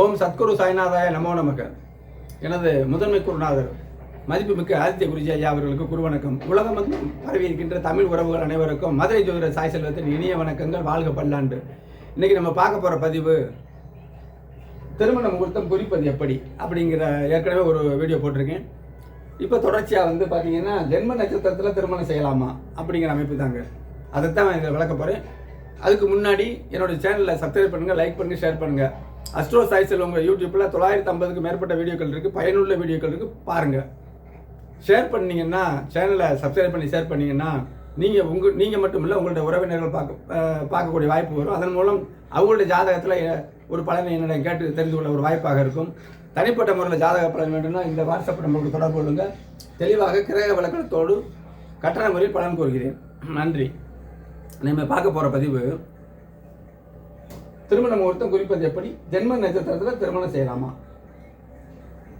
ஓம் சத்குரு சாய்நாதாய நமோ நமக. எனது முதன்மை குருநாதர் மதிப்புமிக்க ஆதித்ய குருஜி ஐயா அவர்களுக்கு குரு வணக்கம் உலகம் வந்து பரவி இருக்கின்ற தமிழ் உறவுகள் அனைவருக்கும் மதுரை ஜோதிர சாய் செல்வத்தின் இனிய வணக்கங்கள் வாழ்க பல்லாண்டு. இன்னைக்கு நம்ம பார்க்க போகிற பதிவு திருமண முகூர்த்தம் குறிப்பது எப்படி? அப்படிங்கிற ஏற்கனவே ஒரு வீடியோ போட்டிருக்கேன். இப்போ தொடர்ச்சியாக வந்து பார்த்தீங்கன்னா ஜென்ம நட்சத்திரத்தில் திருமணம் செய்யலாமா? அப்படிங்கிற அமைப்பு தாங்க. அதைத்தான் இதில் விளக்க போகிறேன் அதுக்கு முன்னாடி என்னோட சேனலில் சப்ஸ்கிரைப் பண்ணுங்கள் லைக் பண்ணுங்கள் ஷேர் பண்ணுங்கள் அஸ்ட்ரோ சாய் செல்வங்க யூடியூப்பில் தொள்ளாயிரத்தி ஐம்பதுக்கு மேற்பட்ட வீடியோக்கள் இருக்குது பயனுள்ள வீடியோக்கள் இருக்குது பாருங்கள் ஷேர் பண்ணீங்கன்னா சேனலை சப்ஸ்கிரைப் பண்ணி ஷேர் பண்ணிங்கன்னா நீங்கள் உங்கள் நீங்கள் மட்டும் இல்லை உங்களுடைய உறவினர்கள் பார்க்க பார்க்கக்கூடிய வாய்ப்பு வரும். அதன் மூலம் அவங்களுடைய ஜாதகத்தில் ஒரு பலனை என்னிடம் கேட்டு தெரிந்து கொள்ள ஒரு வாய்ப்பாக இருக்கும். தனிப்பட்ட முறையில் ஜாதக பலன் வேண்டும்னா இந்த வாட்ஸ்அப் நம்பருக்கு தொடர்பு கொள்ளுங்கள் தெளிவாக கிரக விளக்கத்தோடு கட்டண முறையில் பலன் கோருகிறேன். நன்றி. நம்ம பார்க்க போகிற பதிவு திருமண முகூர்த்தம் குறிப்பது எப்படி? ஜென்ம நட்சத்திரத்தில் திருமணம் செய்யலாமா?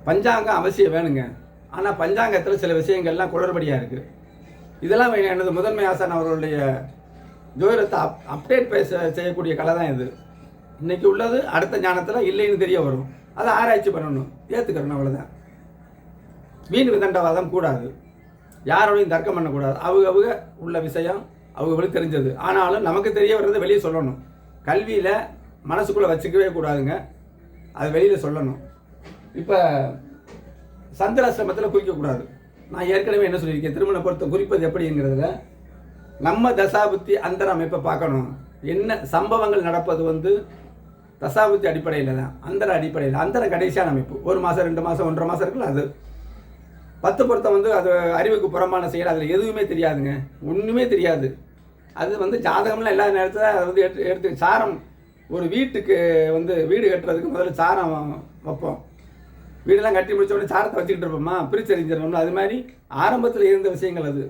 பஞ்சாங்கம் அவசியம் வேணுங்க. ஆனால் பஞ்சாங்கத்தில் சில விஷயங்கள்லாம் குளறுபடியாக இருக்குது இதெல்லாம் எனது முதன்மை ஆசான் அவர்களுடைய ஜோதிடத்தை அப் அப்டேட் பேச செய்யக்கூடிய கலை தான் இது. இன்றைக்கி உள்ளது அடுத்த ஞானத்தில் இல்லைன்னு தெரிய வரும். அதை ஆராய்ச்சி பண்ணணும். ஏற்றுக்கிறணும் அவ்வளோதான் வீண் விதண்டவாதம் கூடாது. யாரோடையும் தர்க்கம் பண்ணக்கூடாது. அவங்க அவங்க உள்ள விஷயம் அவங்களுக்கு தெரிஞ்சது. ஆனாலும் நமக்கு தெரிய வர்றதை வெளியே சொல்லணும். கல்வியில் மனசுக்குள்ளே வச்சுக்கவே கூடாதுங்க. அதை வெளியில் சொல்லணும். இப்போ சந்திராசிரமத்தில் குறிக்கக்கூடாது நான் ஏற்கனவே என்ன சொல்லியிருக்கேன்? திருமண பொருத்தம் குறிப்பது எப்படிங்கிறதுல நம்ம தசாபுத்தி அந்தர அமைப்பை பார்க்கணும். என்ன சம்பவங்கள் நடப்பது வந்து தசாபுத்தி அடிப்படையில் தான். அந்தர அடிப்படையில். அந்தர கடைசியான அமைப்பு. ஒரு மாதம் ரெண்டு மாதம் ஒன்றரை மாதம் இருக்குல்ல அது. பத்து பொருத்தம் வந்து அது அறிவுக்கு புறம்பான செயல். அதில் எதுவுமே தெரியாதுங்க. ஒன்றுமே தெரியாது. அது வந்து ஜாதகம்லாம் எல்லா நேரத்தில் அதை வந்து எடுத்து எடுத்து சாரம் ஒரு வீட்டுக்கு வந்து வீடு கட்டுறதுக்கு முதல்ல சாரம் வைப்போம். வீடெல்லாம் கட்டி முடிச்ச உடனே சாரத்தை வச்சுக்கிட்டு இருப்போமா? பிரிச்சறிஞ்சிடணும்ல அது மாதிரி ஆரம்பத்தில் இருந்த விஷயங்கள் அது.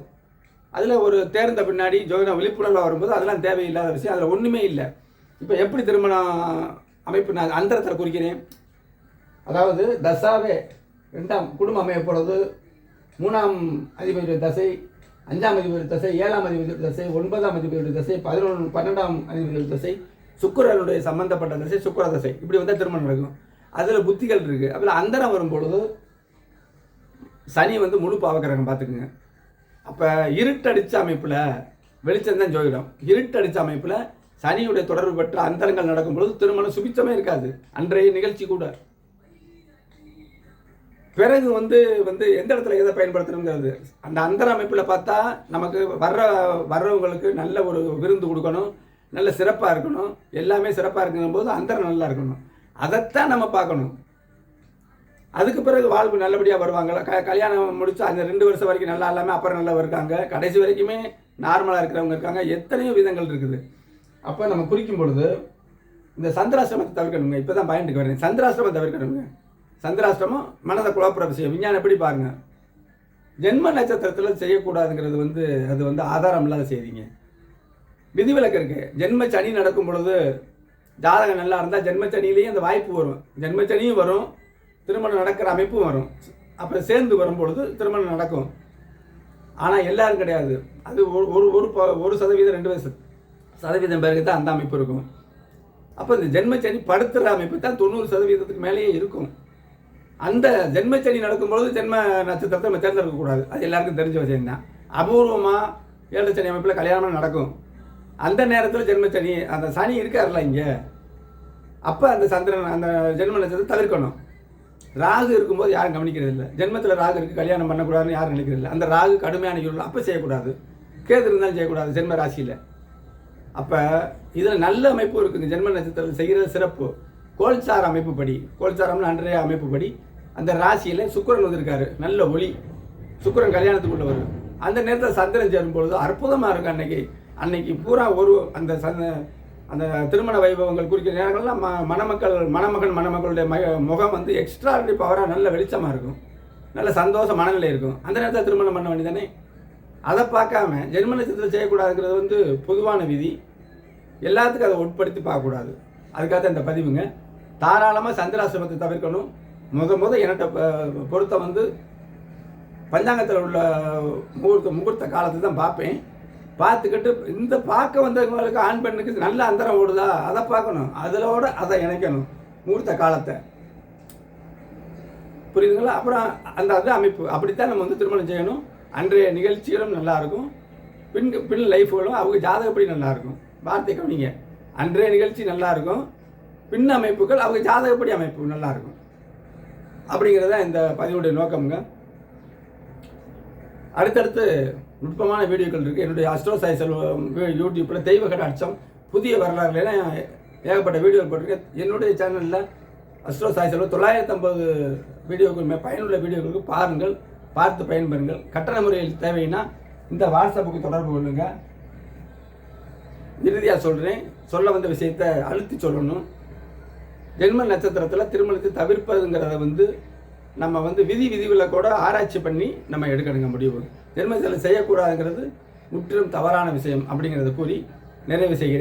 அதில் ஒரு தேர்ந்த பின்னாடி ஜோதிடம் விழிப்புணர்வாக வரும்போது அதெல்லாம் தேவையில்லாத விஷயம். அதில் ஒன்றுமே இல்லை. இப்போ எப்படி திருமணம் அமைப்பு நான் அந்தரத்தில் குறிக்கிறேன். அதாவது தசாவே ரெண்டாம் குடும்பம் அமைய மூணாம் அதிபதியுடைய தசை அஞ்சாம் அதிபதி தசை ஏழாம் அதிபதி தசை ஒன்பதாம் அதிபதி தசை பதினொன்று பன்னெண்டாம் அதிபதி தசை சுக்கரனுடைய சம்பந்தப்பட்ட தசை சுக்கர தசை. இப்படி வந்தால் திருமணம் நடக்கும். அதில் புத்திகள் இருக்குது அதில் அந்தரம் வரும்பொழுது சனி வந்து முழு பாவக்கிறாங்க பார்த்துக்குங்க. அப்போ இருட்டடிச்ச அமைப்பில் வெளிச்சம் தான் ஜோதிடம். இருட்டடிச்ச அமைப்பில் சனியுடைய தொடர்பு பெற்ற அந்தரங்கள் நடக்கும்பொழுது திருமணம் சுபிச்சமே இருக்காது. அன்றைய நிகழ்ச்சி கூட. பிறகு வந்து வந்து எந்த இடத்துல எதை பயன்படுத்தணுங்கிறது? அந்த அந்தர அமைப்பில் பார்த்தா நமக்கு வர்ற வர்றவங்களுக்கு நல்ல ஒரு விருந்து கொடுக்கணும். நல்ல சிறப்பாக இருக்கணும். எல்லாமே சிறப்பாக இருக்கணும் போது அந்தரம் நல்லா இருக்கணும். அதைத்தான் நம்ம பார்க்கணும். அதுக்கு பிறகு வாழ்வு நல்லபடியாக வருவாங்களா? க கல்யாணம் முடிச்சு அந்த ரெண்டு வருஷம் வரைக்கும் நல்லா இல்லாமல் அப்புறம் நல்லா இருக்காங்க. கடைசி வரைக்குமே நார்மலாக இருக்கிறவங்க இருக்காங்க. எத்தனையோ விதங்கள் இருக்குது. அப்போ நம்ம குறிக்கும் பொழுது இந்த சந்திராசிரமத்தை தவிர்க்கணுங்க. இப்போ தான் பயந்துக்கு வரேன். சந்திராசிரமம் தவிர்க்கணுங்க. சந்திராசிரமம் மனதை குழப்புற விஷயம். விஞ்ஞானம் எப்படி பாருங்கள் ஜென்ம நட்சத்திரத்தில் செய்யக்கூடாதுங்கிறது வந்து அது வந்து ஆதாரம் இல்லாத செய்திங்க. விதிவிலக்கு இருக்கு. ஜென்ம சனி நடக்கும் பொழுது ஜாதகம் நல்லா இருந்தால் ஜென்மச்சனிலேயும் அந்த வாய்ப்பு வரும். ஜென்மச்சனியும் வரும் திருமணம் நடக்கிற அமைப்பும் வரும். அப்புறம் சேர்ந்து வரும் பொழுது திருமணம் நடக்கும். ஆனால் எல்லாரும் கிடையாது. அது ஒரு ஒரு ஒரு ப- ஒரு சதவீதம் ரெண்டு வயசு. சதவீதம் பேருக்கு தான் அந்த அமைப்பு இருக்கும். அப்போ இந்த ஜென்மச்சனி படுத்துகிற அமைப்பு தான் தொண்ணூறு சதவீதத்துக்கு மேலேயே இருக்கும். அந்த ஜென்மச்சனி நடக்கும்பொழுது ஜென்ம நட்சத்திரத்தை நம்ம தேர்ந்தெடுக்கக்கூடாது அது எல்லாருக்கும் தெரிஞ்ச விஷயம் தான் அபூர்வமாக ஏழு சனி அமைப்பில் கல்யாணம் நடக்கும். அந்த நேரத்தில் ஜென்ம சனி அந்த சனி இருக்கார்ல இங்கே. அப்போ அந்த சந்திரன் அந்த ஜென்ம நட்சத்திரத்தை தவிர்க்கணும். ராகு இருக்கும்போது யாரும் கவனிக்கிறது இல்லை ஜென்மத்தில் ராகு இருக்குது கல்யாணம் பண்ணக்கூடாதுன்னு யாரும் நினைக்கிறது இல்லை அந்த ராகு கடுமையான இருள் அப்போ செய்யக்கூடாது. கேது இருந்தாலும் செய்யக்கூடாது ஜென்ம ராசியில். அப்போ இதில் நல்ல அமைப்பு இருக்குங்க. ஜென்ம நட்சத்திரத்தில் செய்கிறது சிறப்பு. கோல்சார் அமைப்பு படி கோல்சாரம்னு அன்றைய அமைப்பு படி அந்த ராசியில் சுக்கரன் வந்திருக்காரு. நல்ல ஒளி. சுக்கரன் கல்யாணத்துக்குள்ளே வரும். அந்த நேரத்தில் சந்திரன் சேரும் பொழுது அற்புதமாக இருக்கும் அன்னைக்கு. அன்னைக்கு பூரா ஒரு அந்த சந்த அந்த திருமண வைபவங்கள் குறிக்கிற நேரங்கள்லாம் ம மணமக்கள் மணமகன் மணமக்களுடைய மக முகம் வந்து எக்ஸ்ட்ராடரி பவராக நல்ல வெளிச்சமாக இருக்கும். நல்ல சந்தோஷ மனநிலை இருக்கும். அந்த நேரத்தில் திருமணம் பண்ண வேண்டியதானே? அதை பார்க்காம ஜென்ம நட்சத்திரத்தில் செய்யக்கூடாதுங்கிறது வந்து பொதுவான விதி. எல்லாத்துக்கும் அதை உட்படுத்தி பார்க்கக்கூடாது. அதுக்காக இந்த பதிவுங்க. தாராளமாக சந்திராசிரமத்தை தவிர்க்கணும். முத முத என்கிட்ட பொருத்த வந்து பஞ்சாங்கத்தில் உள்ள முகூர்த்த முகூர்த்த காலத்தை தான் பார்ப்பேன். பார்த்துக்கிட்டு இந்த பார்க்க வந்தவங்களுக்கு ஆண் பெண்ணுக்கு நல்ல அந்தரம் ஓடுதா? அதை பார்க்கணும். அதிலோட அதை இணைக்கணும். முகூர்த்த காலத்தை. புரியுதுங்களா? அப்புறம் அந்த அது அமைப்பு. அப்படித்தான் நம்ம வந்து திருமணம் செய்யணும். அன்றைய நிகழ்ச்சிகளும் நல்லா இருக்கும் பின் பின் லைஃப்களும் அவங்க ஜாதகப்படி நல்லா இருக்கும் வார்த்தை கவனிங்க. அன்றைய நிகழ்ச்சி நல்லாயிருக்கும். பின் அமைப்புகள் அவங்க ஜாதகப்படி அமைப்பு நல்லா இருக்கும் அப்படிங்கிறது தான் இந்த பதிவுடைய நோக்கம்ங்க. அடுத்தடுத்து நுட்பமான வீடியோக்கள் இருக்குது என்னுடைய அஸ்ட்ரோ சாய் செல்வம் யூடியூப்பில் தெய்வ கட அச்சம் புதிய வரலாறுலாம் ஏகப்பட்ட வீடியோ போட்டிருக்கேன். என்னுடைய சேனலில் அஸ்ட்ரோ சாய் செல்வம் தொள்ளாயிரத்தி ஐம்பது வீடியோக்கள் மே- பயனுள்ள வீடியோக்களுக்கு பாருங்கள் பார்த்து பயன்பெறுங்கள். கட்டண முறையில் தேவைன்னா இந்த வாட்ஸ்அப்புக்கு தொடர்பு கொள்ளுங்கள் இறுதியாக சொல்கிறேன் சொல்ல வந்த விஷயத்தை அழுத்தி சொல்லணும். ஜென்ம நட்சத்திரத்தில் திருமணத்தை தவிர்ப்பதுங்கிறத வந்து நம்ம வந்து விதி விதிகளை கூட ஆராய்ச்சி பண்ணி நம்ம எடுக்கணுங்க முடிவு. ஜென்மத்தில் செய்யக்கூடாதுங்கிறது முற்றிலும் தவறான விஷயம் அப்படிங்கிறத கூறி நிறைவு செய்கிறேன்.